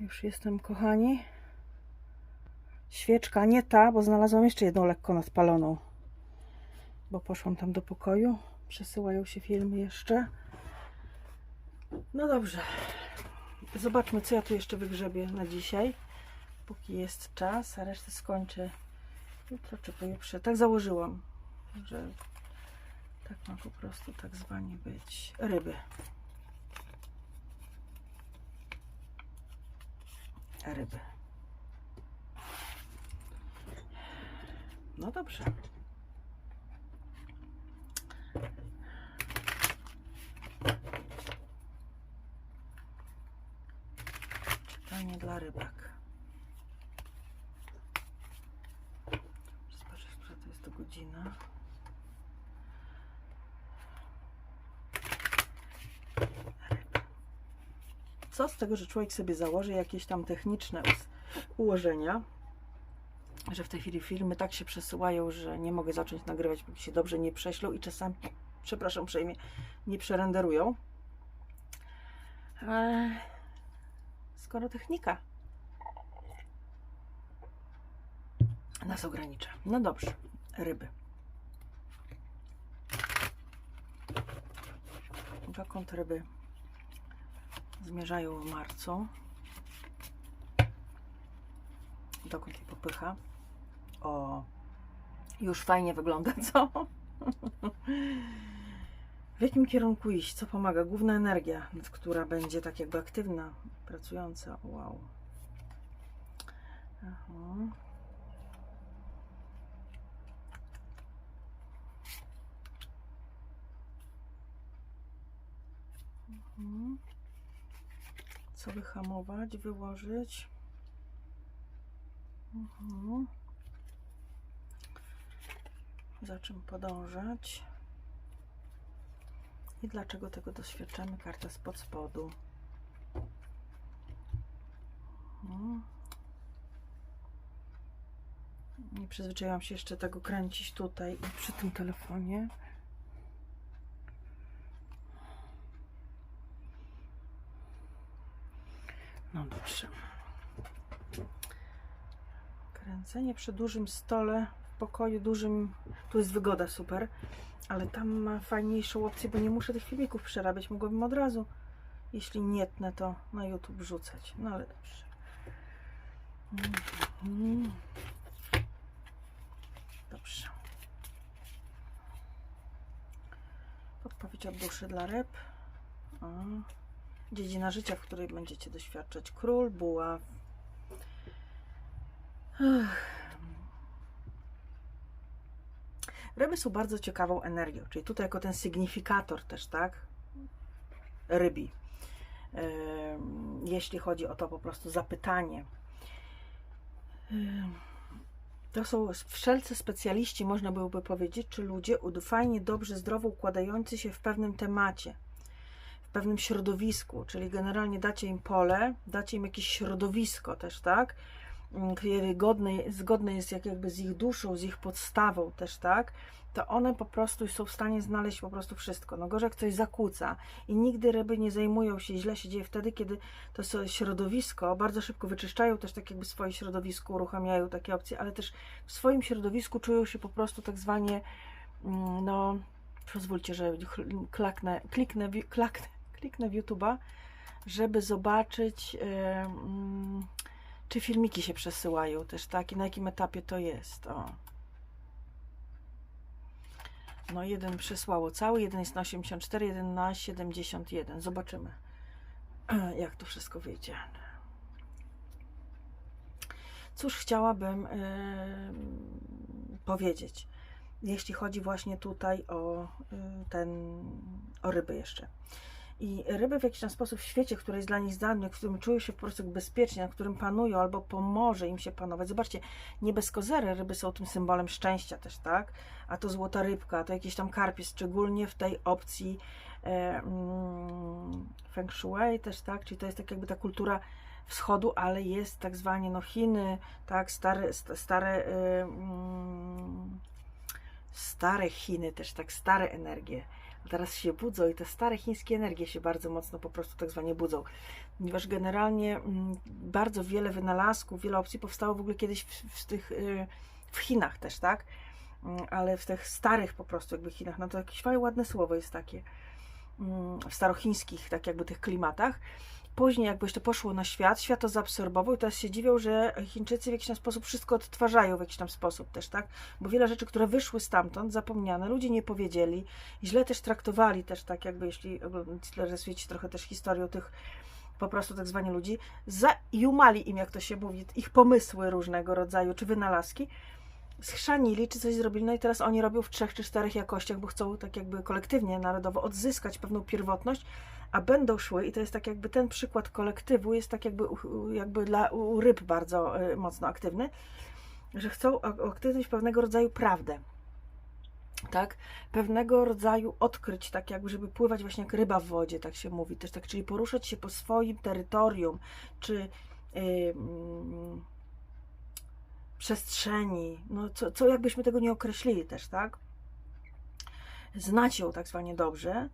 Już jestem, kochani. Świeczka, nie ta, bo znalazłam jeszcze jedną lekko nadpaloną. Bo poszłam tam do pokoju. Przesyłają się filmy jeszcze. No dobrze. Zobaczmy, co ja tu jeszcze wygrzebię na dzisiaj. Póki jest czas, a resztę skończę jutro czy pojutrze. Tak założyłam, że tak ma po prostu tak zwanie być. Ryby. Ryby. No dobrze. Czytanie dla rybak. Zobaczę, która to jest to godzina. Co z tego, że człowiek sobie założy jakieś tam techniczne ułożenia, że w tej chwili filmy tak się przesyłają, że nie mogę zacząć nagrywać, póki się dobrze nie prześlą i czasami, przepraszam uprzejmie, nie przerenderują. Eee, skoro technika nas ogranicza. No dobrze, ryby. Dokąd ryby zmierzają w marcu? Dokąd je popycha? O, już fajnie wygląda, co? W jakim kierunku iść? Co pomaga? Główna energia, która będzie tak jakby aktywna, pracująca. Wow. Aha. Mhm. Co wyhamować, wyłożyć? Mhm. Za czym podążać? I dlaczego tego doświadczamy? Karta spod spodu. Mhm. Nie przyzwyczaiłam się jeszcze tego kręcić tutaj i przy tym telefonie. No dobrze. Kręcenie przy dużym stole w pokoju dużym. Tu jest wygoda super, ale tam ma fajniejszą opcję, bo nie muszę tych filmików przerabiać. Mogłabym od razu, jeśli nie tnę, to na YouTube wrzucać. No ale dobrze. Mhm. Dobrze. Podpowiedź od duszy dla ryb. O. Dziedzina życia, w której będziecie doświadczać. Król, buław. Ryby są bardzo ciekawą energią, czyli tutaj jako ten sygnifikator też, tak? Rybi. Jeśli chodzi o to po prostu zapytanie. To są wszelcy specjaliści, można byłoby powiedzieć, czy ludzie ud- fajnie, dobrze, zdrowo układający się w pewnym temacie w pewnym środowisku, czyli generalnie dacie im pole, dacie im jakieś środowisko też, tak? Mm, Które godne, zgodne jest jak jakby z ich duszą, z ich podstawą też, tak? To one po prostu są w stanie znaleźć po prostu wszystko. No gorzej jak coś zakłóca i nigdy ryby nie zajmują się, źle się dzieje wtedy, kiedy to środowisko bardzo szybko wyczyszczają też tak jakby swoje środowisko, uruchamiają takie opcje, ale też w swoim środowisku czują się po prostu tak zwanie, mm, no pozwólcie, że klaknę, kliknę, klaknę, kliknę w YouTube'a, żeby zobaczyć, mm, czy filmiki się przesyłają też, tak? I na jakim etapie to jest. O. No, jeden przesłało cały, jeden jest na 84, jeden na 71. Zobaczymy, jak to wszystko wyjdzie. Cóż chciałabym e, powiedzieć, jeśli chodzi właśnie tutaj o y, ten, o ryby jeszcze. I ryby w jakiś tam sposób w świecie, który jest dla nich zdany, w którym czują się po prostu bezpiecznie, na którym panują albo pomoże im się panować. Zobaczcie, niebieskozery ryby są tym symbolem szczęścia też, tak? A to złota rybka, to jakiś tam karpiec, szczególnie w tej opcji e, mm, feng shui też, tak? Czyli to jest tak jakby ta kultura wschodu, ale jest tak zwanie no Chiny, tak? Stare, sta- stare e, mm, stare Chiny też, tak? Stare energie teraz się budzą i te stare chińskie energie się bardzo mocno po prostu tak zwanie budzą. Ponieważ generalnie mm, bardzo wiele wynalazków, wiele opcji powstało w ogóle kiedyś w, w tych, y, w Chinach też, tak? Mm, ale w tych starych po prostu jakby Chinach, no to jakieś fajne, ładne słowo jest takie, mm, w starochińskich tak jakby tych klimatach. Później jakby to poszło na świat, świat to zaabsorbował i teraz się dziwią, że Chińczycy w jakiś tam sposób wszystko odtwarzają w jakiś tam sposób też, tak? Bo wiele rzeczy, które wyszły stamtąd, zapomniane, ludzie nie powiedzieli, źle też traktowali też tak jakby, jeśli interesujecie trochę też historią tych po prostu tak zwani ludzi, zajumali im, jak to się mówi, ich pomysły różnego rodzaju, czy wynalazki, schrzanili, czy coś zrobili, no i teraz oni robią w trzech czy czterech jakościach, bo chcą tak jakby kolektywnie, narodowo odzyskać pewną pierwotność, a będą szły, i to jest tak jakby ten przykład kolektywu, jest tak jakby, jakby dla u ryb bardzo y, mocno aktywny, że chcą aktywność pewnego rodzaju prawdę. Tak, pewnego rodzaju odkryć, tak jakby, żeby pływać właśnie jak ryba w wodzie, tak się mówi też, tak, czyli poruszać się po swoim terytorium, czy yy, przestrzeni, no co, co jakbyśmy tego nie określili też, tak? Znać ją tak zwanie dobrze,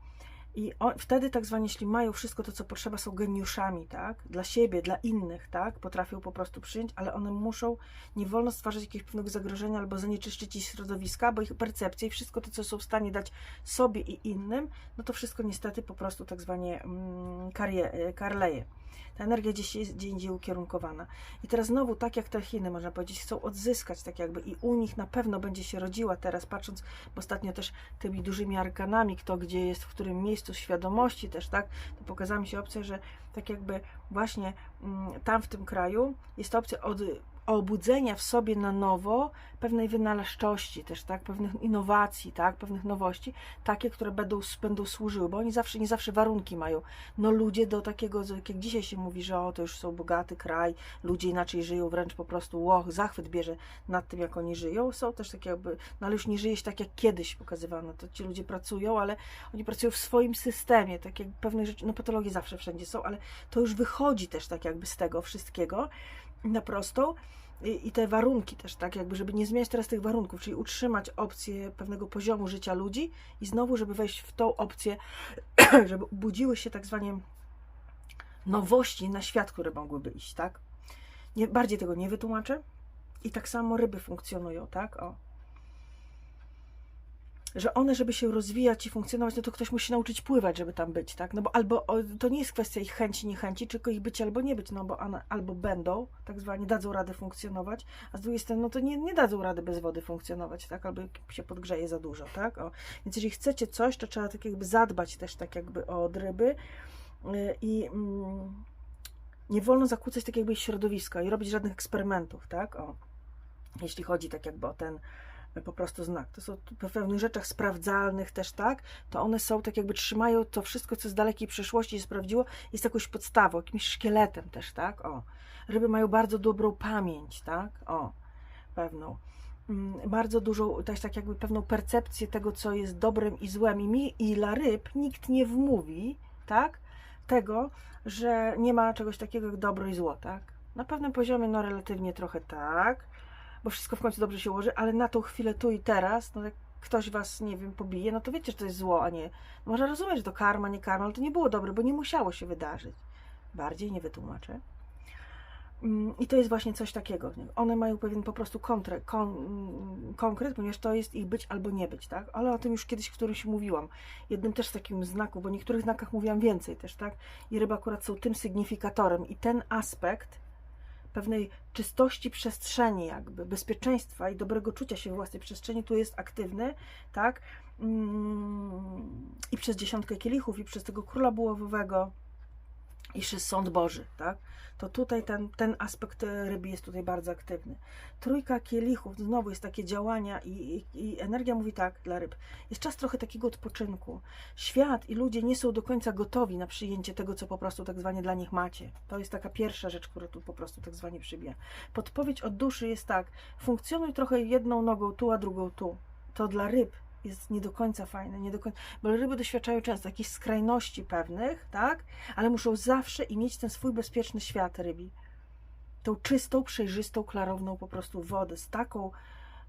i wtedy tak zwane, jeśli mają wszystko to, co potrzeba, są geniuszami, tak? Dla siebie, dla innych, tak? Potrafią po prostu przyjąć, ale one muszą, nie wolno stwarzać jakiegoś pewnego zagrożenia albo zanieczyszczyć ich środowiska, bo ich percepcja i wszystko to, co są w stanie dać sobie i innym, no to wszystko niestety po prostu tak zwanie mm, karleje. Ta energia gdzieś jest gdzie indziej ukierunkowana. I teraz znowu, tak jak te Chiny, można powiedzieć, chcą odzyskać tak jakby i u nich na pewno będzie się rodziła teraz, patrząc ostatnio też tymi dużymi arkanami, kto gdzie jest, w którym miejscu świadomości też, tak, to pokazała mi się opcja, że tak jakby właśnie mm, tam w tym kraju jest opcja od obudzenia w sobie na nowo pewnej wynalazczości też, tak, pewnych innowacji, tak, pewnych nowości, takie, które będą, będą służyły, bo oni zawsze, nie zawsze warunki mają. No ludzie do takiego, jak dzisiaj się mówi, że o, to już są bogaty kraj, ludzie inaczej żyją, wręcz po prostu, łoch, zachwyt bierze nad tym, jak oni żyją. Są też takie jakby, no ale już nie żyje się tak, jak kiedyś pokazywano, to ci ludzie pracują, ale oni pracują w swoim systemie, tak jak pewne rzeczy, no patologie zawsze wszędzie są, ale to już wychodzi też tak jakby z tego wszystkiego, na prostą i, te warunki też, tak, jakby, żeby nie zmieniać teraz tych warunków, czyli utrzymać opcję pewnego poziomu życia ludzi i znowu, żeby wejść w tą opcję, żeby budziły się tak zwane nowości na świat, które mogłyby iść, tak? Nie, bardziej tego nie wytłumaczę. I tak samo ryby funkcjonują, tak? O że one, żeby się rozwijać i funkcjonować, no to ktoś musi nauczyć pływać, żeby tam być, tak? No bo albo to nie jest kwestia ich chęci, niechęci, tylko ich być albo nie być, no bo one albo będą, tak zwane, dadzą radę funkcjonować, a z drugiej strony, no to nie, nie dadzą rady bez wody funkcjonować, tak? Albo się podgrzeje za dużo, tak? O. Więc jeżeli chcecie coś, to trzeba tak jakby zadbać też tak jakby o ryby y, i mm, nie wolno zakłócać tak jakby środowiska i robić żadnych eksperymentów, tak? O. Jeśli chodzi tak jakby o ten po prostu znak. To są w pewnych rzeczach sprawdzalnych też, tak? To one są tak jakby trzymają to wszystko, co z dalekiej przeszłości się sprawdziło, jest jakąś podstawą, jakimś szkieletem też, tak? O. Ryby mają bardzo dobrą pamięć, tak? O, pewną. Mm, bardzo dużą, też tak jakby pewną percepcję tego, co jest dobrem i złem. I mi i dla ryb nikt nie wmówi, tak? Tego, że nie ma czegoś takiego jak dobro i zło, tak? Na pewnym poziomie, no relatywnie trochę tak, bo wszystko w końcu dobrze się ułoży, ale na tą chwilę tu i teraz, no jak ktoś was, nie wiem, pobije, no to wiecie, że to jest zło, a nie. Można rozumieć, że to karma, nie karma, ale to nie było dobre, bo nie musiało się wydarzyć. Bardziej nie wytłumaczę. Mm, I to jest właśnie coś takiego. One mają pewien po prostu kontre, kon, mm, konkret, ponieważ to jest ich być albo nie być, tak? Ale o tym już kiedyś któryś mówiłam. Jednym też z takim znaków, bo w niektórych znakach mówiłam więcej też, tak? I ryby akurat są tym sygnifikatorem. I ten aspekt pewnej czystości przestrzeni, jakby bezpieczeństwa i dobrego czucia się w własnej przestrzeni, tu jest aktywny, tak? Mm, I przez dziesiątkę kielichów, i przez tego króla bułowowego, przez sąd Boży, tak? To tutaj ten, ten aspekt ryby jest tutaj bardzo aktywny. Trójka kielichów, znowu jest takie działania i, i, i, energia mówi tak dla ryb. Jest czas trochę takiego odpoczynku. Świat i ludzie nie są do końca gotowi na przyjęcie tego, co po prostu tak zwanie dla nich macie. To jest taka pierwsza rzecz, która tu po prostu tak zwanie przybija. Podpowiedź od duszy jest tak, funkcjonuj trochę jedną nogą tu, a drugą tu. To dla ryb jest nie do końca fajne, nie do końca, bo ryby doświadczają często jakichś skrajności pewnych, tak, ale muszą zawsze i mieć ten swój bezpieczny świat rybi. Tą czystą, przejrzystą, klarowną po prostu wodę, z taką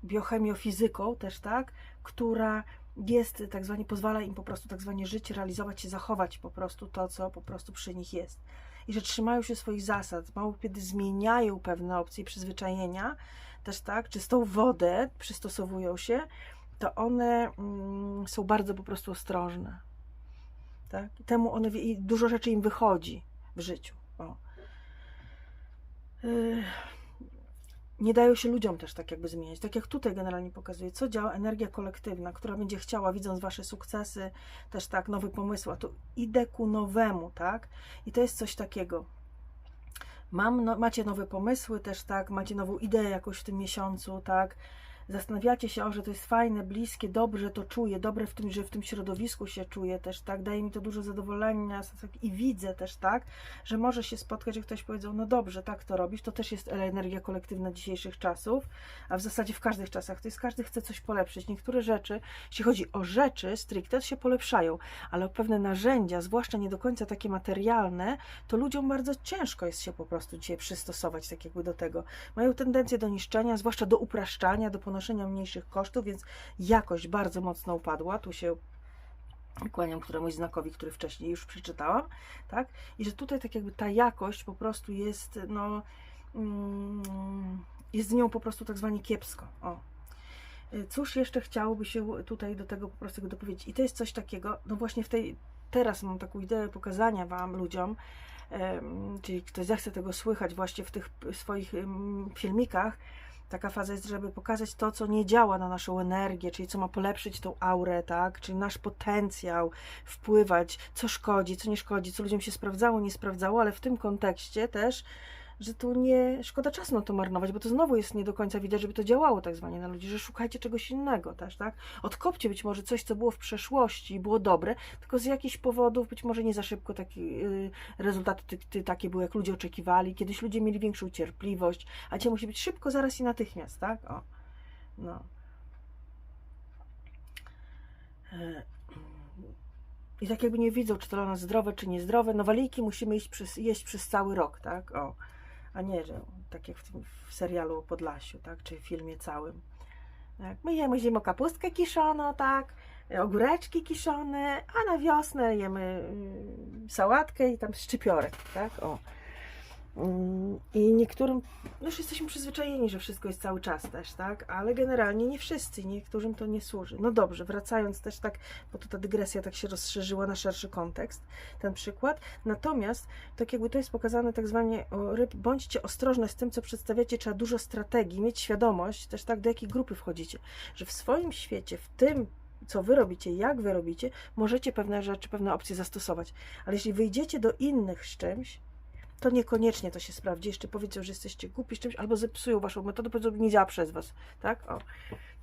biochemiofizyką też, tak, która jest tak zwanie, pozwala im po prostu tak zwanie żyć, realizować się, zachować po prostu to, co po prostu przy nich jest. I że trzymają się swoich zasad, mało kiedy zmieniają pewne opcje i przyzwyczajenia, też tak, czystą wodę przystosowują się, to one mm, są bardzo po prostu ostrożne. Tak? I temu one, i dużo rzeczy im wychodzi w życiu. Yy nie dają się ludziom też tak jakby zmieniać. Tak jak tutaj generalnie pokazuje, co działa energia kolektywna, która będzie chciała, widząc wasze sukcesy, też tak, nowy pomysł, a tu idę ku nowemu, tak? I to jest coś takiego. Mam, no, macie nowe pomysły też, tak? Macie nową ideę jakoś w tym miesiącu, tak? Zastanawiacie się, o, że to jest fajne, bliskie, dobrze to czuję, dobre w tym, że w tym środowisku się czuję też, tak, daje mi to dużo zadowolenia i widzę też, tak, że może się spotkać, że ktoś powiedział, no dobrze, tak to robisz, to też jest energia kolektywna dzisiejszych czasów, a w zasadzie w każdych czasach, to jest każdy chce coś polepszyć. Niektóre rzeczy, jeśli chodzi o rzeczy stricte, się polepszają, ale pewne narzędzia, zwłaszcza nie do końca takie materialne, to ludziom bardzo ciężko jest się po prostu dzisiaj przystosować tak jakby do tego. Mają tendencję do niszczenia, zwłaszcza do upraszczania, do ponoszenia mniejszych kosztów, więc jakość bardzo mocno upadła. Tu się kłaniam któremuś znakowi, który wcześniej już przeczytałam, tak? I że tutaj tak jakby ta jakość po prostu jest, no, mm, jest z nią po prostu tak zwanie kiepsko. O. Cóż jeszcze chciałoby się tutaj do tego po prostu dopowiedzieć? I to jest coś takiego, no właśnie w tej, teraz mam taką ideę pokazania Wam, ludziom, czyli ktoś zechce tego słychać właśnie w tych swoich filmikach, taka faza jest, żeby pokazać to, co nie działa na naszą energię, czyli co ma polepszyć tą aurę, tak? Czyli nasz potencjał, wpływać, co szkodzi, co nie szkodzi, co ludziom się sprawdzało, nie sprawdzało, ale w tym kontekście też że tu nie szkoda czasu na to marnować, bo to znowu jest nie do końca widać, żeby to działało tak zwanie na ludzi, że szukajcie czegoś innego też, tak? Odkopcie być może coś, co było w przeszłości i było dobre, tylko z jakichś powodów, być może nie za szybko takie yy, rezultaty ty, ty, takie były, jak ludzie oczekiwali. Kiedyś ludzie mieli większą cierpliwość, a dzisiaj musi być szybko, zaraz i natychmiast, tak? O. No. E, I tak jakby nie widzą, czy to dla nas zdrowe, czy niezdrowe. No waliki musimy iść przez, jeść przez cały rok, tak? O a nie, że tak jak w tym w serialu o Podlasiu, tak, czy w filmie całym. Tak, my jemy zimą kapustkę kiszoną, tak, ogóreczki kiszone, a na wiosnę jemy mm, sałatkę i tam szczypiorek, tak, o. Mm, I niektórym, no już jesteśmy przyzwyczajeni, że wszystko jest cały czas też, tak? Ale generalnie nie wszyscy, niektórym to nie służy. No dobrze, wracając też tak, bo tu ta dygresja tak się rozszerzyła na szerszy kontekst, ten przykład. Natomiast, tak jakby to jest pokazane tak zwanie, ryb, bądźcie ostrożne z tym, co przedstawiacie, trzeba dużo strategii, mieć świadomość też tak, do jakiej grupy wchodzicie, że w swoim świecie, w tym co wy robicie, jak wy robicie, możecie pewne rzeczy, pewne opcje zastosować. Ale jeśli wyjdziecie do innych z czymś, to niekoniecznie to się sprawdzi. Jeszcze powiedzą, że jesteście głupi z czymś, albo zepsują waszą metodę, powiedzą, że nie działa przez was, tak? O.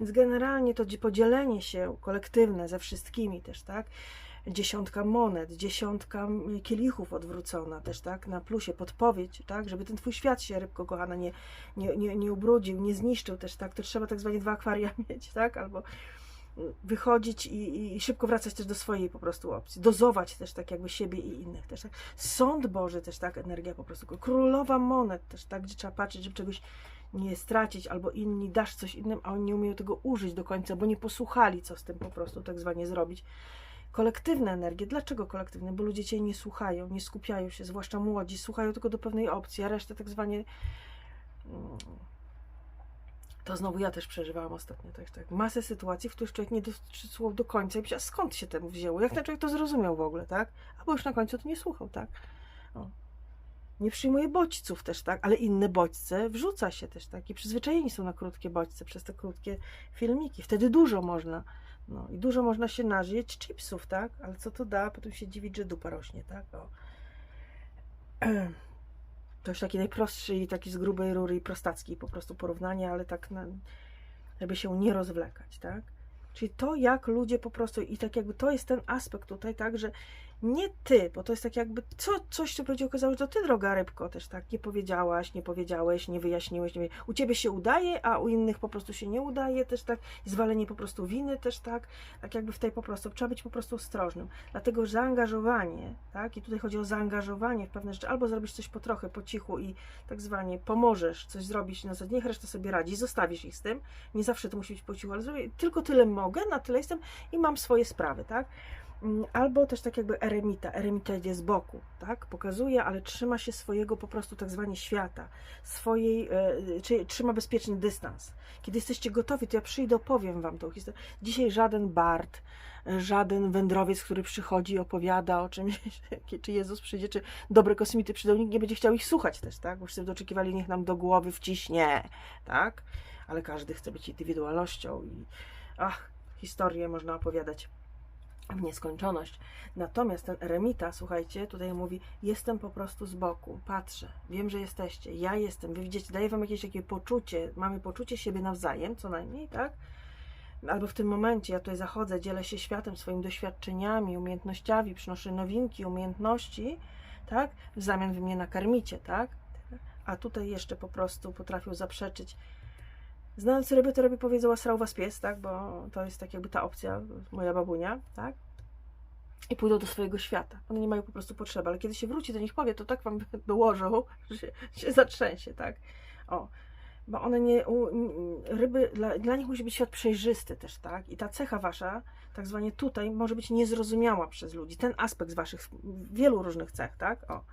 Więc generalnie to podzielenie się kolektywne ze wszystkimi też, tak? Dziesiątka monet, dziesiątka kielichów odwrócona też, tak? Na plusie, podpowiedź, tak? Żeby ten twój świat się, rybko kochana, nie, nie, nie, nie ubrudził, nie zniszczył też, tak? To trzeba tak zwanie dwa akwaria mieć, tak? Albo wychodzić i, i, szybko wracać też do swojej po prostu opcji, dozować też tak jakby siebie i innych też, tak? Sąd Boży też tak, energia po prostu, królowa monet też tak, gdzie trzeba patrzeć, żeby czegoś nie stracić, albo inni dasz coś innym, a oni nie umieją tego użyć do końca, bo nie posłuchali, co z tym po prostu tak zwanie zrobić. Kolektywne energie. Dlaczego kolektywne? Bo ludzie Cię nie słuchają, nie skupiają się, zwłaszcza młodzi, słuchają tylko do pewnej opcji, a resztę tak zwanie mm, to znowu ja też przeżywałam ostatnio tak, tak. Masę sytuacji, w których człowiek nie dotrzymał do końca i myślał, skąd się temu wzięło? Jak ten człowiek to zrozumiał w ogóle, tak? Albo już na końcu to nie słuchał, tak? O. Nie przyjmuje bodźców też, tak? Ale inne bodźce wrzuca się też, tak? I przyzwyczajeni są na krótkie bodźce przez te krótkie filmiki. Wtedy dużo można, no i dużo można się nażyć chipsów, tak? Ale co to da? Potem się dziwić, że dupa rośnie, tak? O. To już taki najprostszy i taki z grubej rury i prostacki po prostu porównanie, ale tak, na, żeby się nie rozwlekać, tak? Czyli to, jak ludzie po prostu, i tak jakby to jest ten aspekt tutaj, tak, że nie ty, bo to jest tak jakby co, coś, co będzie okazało, że to ty, droga rybko, też tak, nie powiedziałaś, nie powiedziałeś, nie wyjaśniłeś, nie, u ciebie się udaje, a u innych po prostu się nie udaje, też tak, zwalenie po prostu winy, też tak, tak jakby w tej po prostu, trzeba być po prostu ostrożnym, dlatego zaangażowanie, tak, i tutaj chodzi o zaangażowanie w pewne rzeczy, albo zrobisz coś po trochę, po cichu i tak zwanie pomożesz coś zrobić, na zasadzie niech reszta sobie radzi, zostawisz ich z tym, nie zawsze to musi być po cichu, ale zrobię, tylko tyle mogę, na tyle jestem i mam swoje sprawy, tak, albo też tak jakby eremita. Eremita idzie z boku, tak? Pokazuje, ale trzyma się swojego po prostu tak zwanie świata, swojej, e, czy trzyma bezpieczny dystans. Kiedy jesteście gotowi, to ja przyjdę, opowiem wam tą historię. Dzisiaj żaden Bart, e, żaden wędrowiec, który przychodzi i opowiada o czymś, czy Jezus przyjdzie, czy dobre kosmity przyjdą, nikt nie będzie chciał ich słuchać też, tak? Bo wszyscy oczekiwali, niech nam do głowy wciśnie, tak? Ale każdy chce być indywidualnością i ach, historię można opowiadać w nieskończoność. Natomiast ten eremita, słuchajcie, tutaj mówi: Jestem po prostu z boku, patrzę, wiem, że jesteście, ja jestem, wy widzicie, daję wam jakieś takie poczucie, mamy poczucie siebie nawzajem, co najmniej, tak? Albo w tym momencie ja tutaj zachodzę, dzielę się światem, swoimi doświadczeniami, umiejętnościami, przynoszę nowinki, umiejętności, tak? W zamian wy mnie nakarmicie, tak? A tutaj jeszcze po prostu potrafią zaprzeczyć. Znając ryby, to ryby powiedzą, srał was pies, tak? Bo to jest tak jakby ta opcja, moja babunia, tak? I pójdą do swojego świata. One nie mają po prostu potrzeby, ale kiedy się wróci do nich powie, to tak wam dołożą, że się, się zatrzęsie, tak? O, bo one nie, ryby, dla, dla nich musi być świat przejrzysty też, tak? I ta cecha wasza, tak zwanie tutaj, może być niezrozumiała przez ludzi. Ten aspekt z waszych wielu różnych cech, tak? O.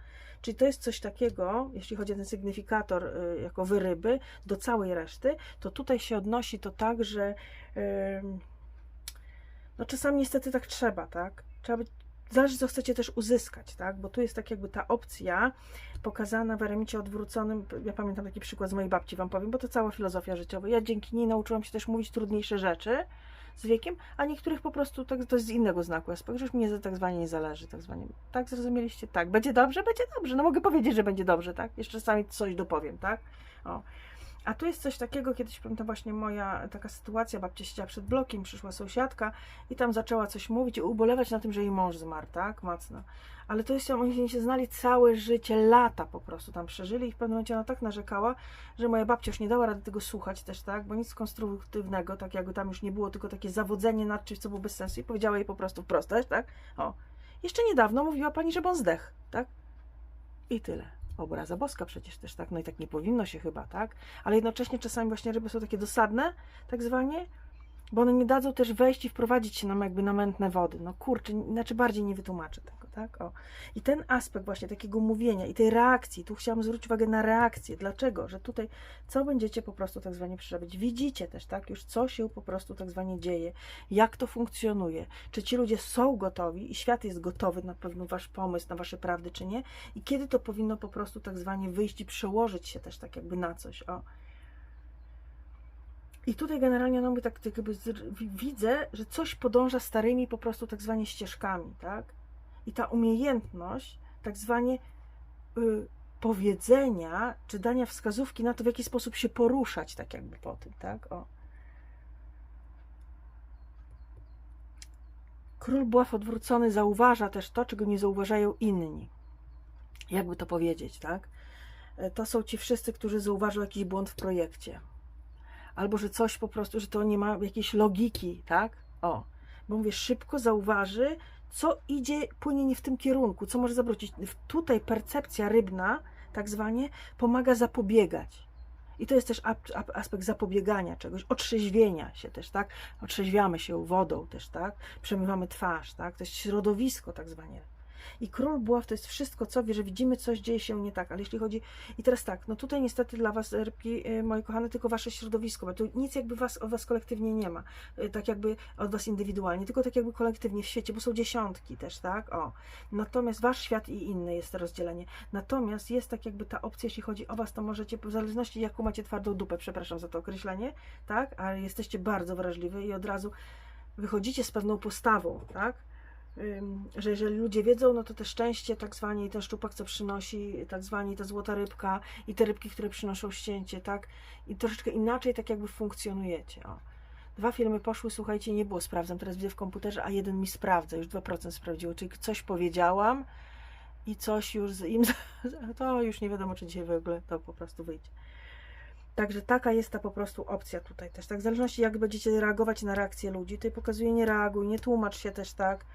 Czyli to jest coś takiego, jeśli chodzi o ten sygnifikator y, jako wyryby, do całej reszty, to tutaj się odnosi to tak, że no czasami niestety tak trzeba, tak? Trzeba być Zależy, co chcecie też uzyskać, tak? Bo tu jest tak jakby ta opcja pokazana w eremicie odwróconym. Ja pamiętam taki przykład z mojej babci, wam powiem, bo to cała filozofia życiowa. Ja dzięki niej nauczyłam się też mówić trudniejsze rzeczy, z wiekiem, a niektórych po prostu tak, to jest z innego znaku aspektu, już mnie tak zwanie nie zależy, tak zwanie. Tak zrozumieliście? Tak. Będzie dobrze? Będzie dobrze. No mogę powiedzieć, że będzie dobrze, tak? Jeszcze sami coś dopowiem, tak? O. A tu jest coś takiego, kiedyś pamiętam właśnie moja taka sytuacja, babcia siedziała przed blokiem, przyszła sąsiadka i tam zaczęła coś mówić i ubolewać na tym, że jej mąż zmarł, tak, mocno. Ale to jest, oni się znali całe życie, lata po prostu tam przeżyli i w pewnym momencie ona tak narzekała, że moja babcia już nie dała rady tego słuchać też, tak, bo nic konstruktywnego, tak jakby tam już nie było, tylko takie zawodzenie nad czymś, co było bez sensu i powiedziała jej po prostu wprost, tak, o. Jeszcze niedawno mówiła pani, że on zdech, tak, i tyle obraza boska przecież też, tak? No i tak nie powinno się chyba, tak? Ale jednocześnie czasami właśnie ryby są takie dosadne, tak zwanie, bo one nie dadzą też wejść i wprowadzić się nam jakby na mętne wody. No kurczę, znaczy bardziej nie wytłumaczę tego, tak? O. I ten aspekt właśnie takiego mówienia i tej reakcji, tu chciałam zwrócić uwagę na reakcję. Dlaczego? Że tutaj co będziecie po prostu tak zwanie przerabiać? Widzicie też, tak? Już co się po prostu tak zwanie dzieje, jak to funkcjonuje, czy ci ludzie są gotowi i świat jest gotowy na pewno wasz pomysł, na wasze prawdy, czy nie? I kiedy to powinno po prostu tak zwanie wyjść i przełożyć się też tak jakby na coś, o. I tutaj generalnie no, tak, tak jakby widzę, że coś podąża starymi po prostu tak zwanie ścieżkami, tak? I ta umiejętność tak zwanie y, powiedzenia, czy dania wskazówki na to, w jaki sposób się poruszać tak jakby po tym, tak? O. Król Bław odwrócony zauważa też to, czego nie zauważają inni. Jakby to powiedzieć, tak? E, to są ci wszyscy, którzy zauważą jakiś błąd w projekcie albo że coś po prostu, że to nie ma jakiejś logiki, tak? O, bo mówię, szybko zauważy, co idzie, płynie nie w tym kierunku, co może zawrócić. Tutaj percepcja rybna, tak zwanie, pomaga zapobiegać. I to jest też aspekt zapobiegania czegoś, otrzeźwienia się też, tak? Otrzeźwiamy się wodą też, tak? Przemywamy twarz, tak? To jest środowisko tak zwane i król buław to jest wszystko, co wie, że widzimy coś dzieje się nie tak, ale jeśli chodzi... I teraz tak, no tutaj niestety dla Was, rybki, y, moje kochane, tylko Wasze środowisko, bo tu nic jakby was, od Was kolektywnie nie ma, y, tak jakby od Was indywidualnie, tylko tak jakby kolektywnie w świecie, bo są dziesiątki też, tak? O. Natomiast Wasz świat i inny jest to rozdzielenie. Natomiast jest tak jakby ta opcja, jeśli chodzi o Was, to możecie, w zależności jaką macie twardą dupę, przepraszam za to określenie, tak? Ale jesteście bardzo wrażliwi i od razu wychodzicie z pewną postawą, tak? Że jeżeli ludzie wiedzą, no to te szczęście, tak zwanie, i ten szczupak, co przynosi, tak zwanie, ta złota rybka i te rybki, które przynoszą ścięcie, tak? I troszeczkę inaczej tak jakby funkcjonujecie. O. Dwa filmy poszły, słuchajcie, nie było, sprawdzam, teraz widzę w komputerze, a jeden mi sprawdza, już 2% sprawdziło, czyli coś powiedziałam i coś już z im, to już nie wiadomo, czy dzisiaj w ogóle to po prostu wyjdzie. Także taka jest ta po prostu opcja tutaj też, tak, w zależności jak będziecie reagować na reakcje ludzi, tutaj pokazuje nie reaguj, nie tłumacz się też tak,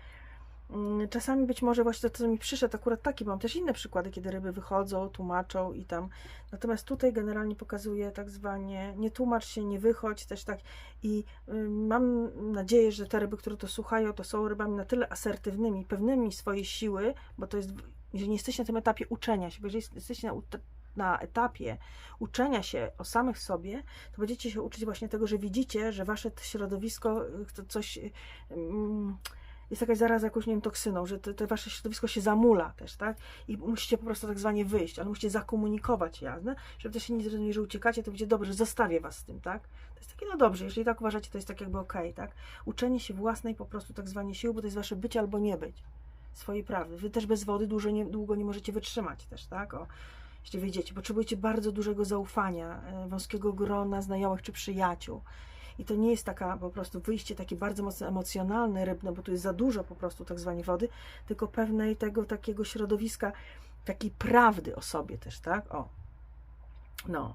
Czasami być może właśnie to, co mi przyszedł, akurat taki, mam też inne przykłady, kiedy ryby wychodzą, tłumaczą i tam. Natomiast tutaj generalnie pokazuje tak zwanie nie tłumacz się, nie wychodź, też tak. I mam nadzieję, że te ryby, które to słuchają, to są rybami na tyle asertywnymi, pewnymi swojej siły, bo to jest, jeżeli nie jesteście na tym etapie uczenia się, bo jeżeli jesteście na, na etapie uczenia się o samych sobie, to będziecie się uczyć właśnie tego, że widzicie, że wasze środowisko y, coś. y, mm, jest jakaś zaraza jakąś, nie wiem, toksyną, że to, to wasze środowisko się zamula też, tak? I musicie po prostu tak zwanie wyjść, ale musicie zakomunikować jasne, żeby też się nie zrozumieli, że uciekacie, to będzie dobrze, zostawię was z tym, tak? To jest takie, no dobrze, jeżeli tak uważacie, to jest tak jakby okej, tak? Uczenie się własnej po prostu tak zwanie siły, bo to jest wasze być albo nie być. Swojej prawdy. Wy też bez wody długo nie, długo nie możecie wytrzymać też, tak? O, jeśli wyjdziecie, potrzebujecie bardzo dużego zaufania, e, wąskiego grona znajomych czy przyjaciół. I to nie jest taka po prostu wyjście takie bardzo mocno emocjonalne, rybne, bo tu jest za dużo po prostu tak zwanej wody, tylko pewnej tego takiego środowiska, takiej prawdy o sobie też, tak? O. No.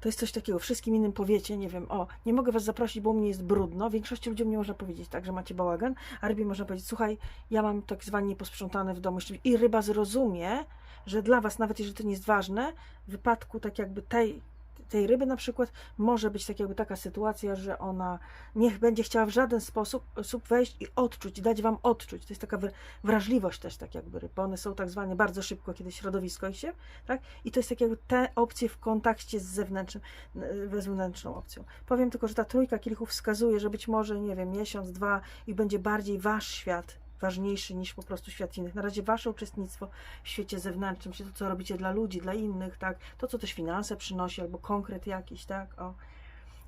To jest coś takiego, wszystkim innym powiecie, nie wiem, o, nie mogę was zaprosić, bo u mnie jest brudno. Większości ludziom nie można powiedzieć tak, że macie bałagan, a rybie można powiedzieć, słuchaj, ja mam tak zwanie posprzątane w domu. I ryba zrozumie, że dla was, nawet jeżeli to nie jest ważne, w wypadku tak jakby tej, tej ryby na przykład może być tak jakby taka sytuacja, że ona niech będzie chciała w żaden sposób, wejść i odczuć, dać wam odczuć. To jest taka wra- wrażliwość też tak jakby ryb, one są tak zwane bardzo szybko, kiedy środowisko ich się, tak? I to jest tak jakby te opcje w kontakcie z zewnętrznym, z zewnętrzną opcją. Powiem tylko, że ta trójka kielichów wskazuje, że być może, nie wiem, miesiąc, dwa i będzie bardziej wasz świat ważniejszy niż po prostu świat innych. Na razie wasze uczestnictwo w świecie zewnętrznym, to, co robicie dla ludzi, dla innych, tak, to, co też finanse przynosi, albo konkret jakiś, tak, o.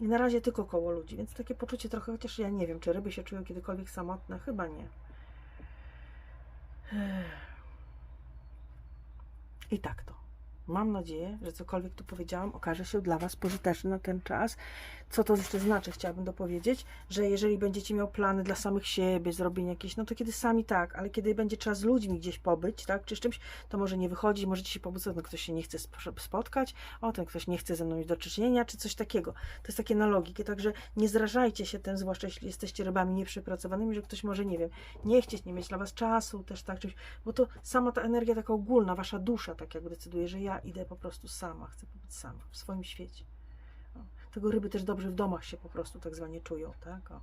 I na razie tylko koło ludzi, więc takie poczucie trochę, chociaż ja nie wiem, czy ryby się czują kiedykolwiek samotne, chyba nie. I tak to. Mam nadzieję, że cokolwiek tu powiedziałam okaże się dla Was pożyteczne na ten czas. Co to jeszcze znaczy, chciałabym dopowiedzieć, że jeżeli będziecie miał plany dla samych siebie, zrobienia jakieś, no to kiedy sami tak, ale kiedy będzie trzeba z ludźmi gdzieś pobyć, tak, czy z czymś, to może nie wychodzi, możecie się pomóc, no ktoś się nie chce sp- spotkać, o, ten ktoś nie chce ze mną mieć do czynienia, czy coś takiego. To jest takie na logikę, także nie zrażajcie się tym, zwłaszcza jeśli jesteście rybami nieprzepracowanymi, że ktoś może, nie wiem, nie chcieć, nie mieć dla Was czasu, też tak, czymś, bo to sama ta energia taka ogólna, Wasza dusza tak jakby decyduje, że ja idę po prostu sama, chcę być sama, w swoim świecie. Tego ryby też dobrze w domach się po prostu tak zwanie czują, tak? O. Em,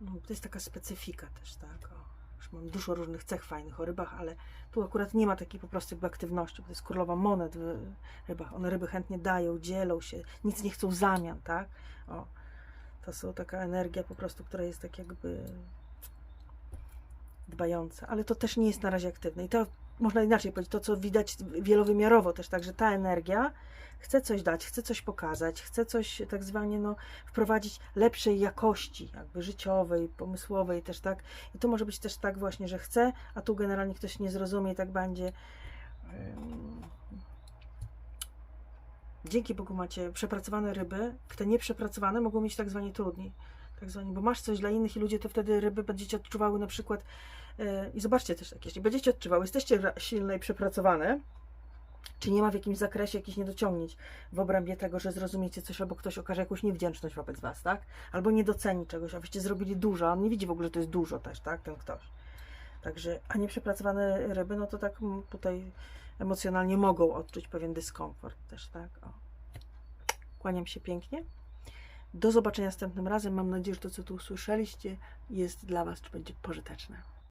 No, to jest taka specyfika też, tak? O. Już mam dużo różnych cech fajnych o rybach, ale tu akurat nie ma takiej po prostu aktywności, bo to jest królowa monet w rybach. One ryby chętnie dają, dzielą się, nic nie chcą w zamian, tak? O. To są taka energia po prostu, która jest tak jakby dbająca, ale to też nie jest na razie aktywne. I to można inaczej powiedzieć, to co widać wielowymiarowo też, także ta energia chce coś dać, chce coś pokazać, chce coś tak zwanie no, wprowadzić lepszej jakości, jakby życiowej, pomysłowej też, tak. I to może być też tak właśnie, że chce, a tu generalnie ktoś nie zrozumie i tak będzie. Dzięki Bogu macie przepracowane ryby, te nieprzepracowane mogą mieć tak zwanie trudniej. Tak zwanie, bo masz coś dla innych i ludzie to wtedy ryby będziecie odczuwały na przykład i zobaczcie też tak, jeśli będziecie odczuwały, jesteście silne i przepracowane, czy nie ma w jakimś zakresie jakichś niedociągnięć w obrębie tego, że zrozumiecie coś, albo ktoś okaże jakąś niewdzięczność wobec was, tak? Albo nie doceni czegoś, a wyście zrobili dużo, a on nie widzi w ogóle, że to jest dużo też, tak? Ten ktoś. Także, a nieprzepracowane ryby, no to tak tutaj emocjonalnie mogą odczuć pewien dyskomfort też, tak? O. Kłaniam się pięknie. Do zobaczenia następnym razem. Mam nadzieję, że to, co tu usłyszeliście, jest dla Was, czy będzie pożyteczne.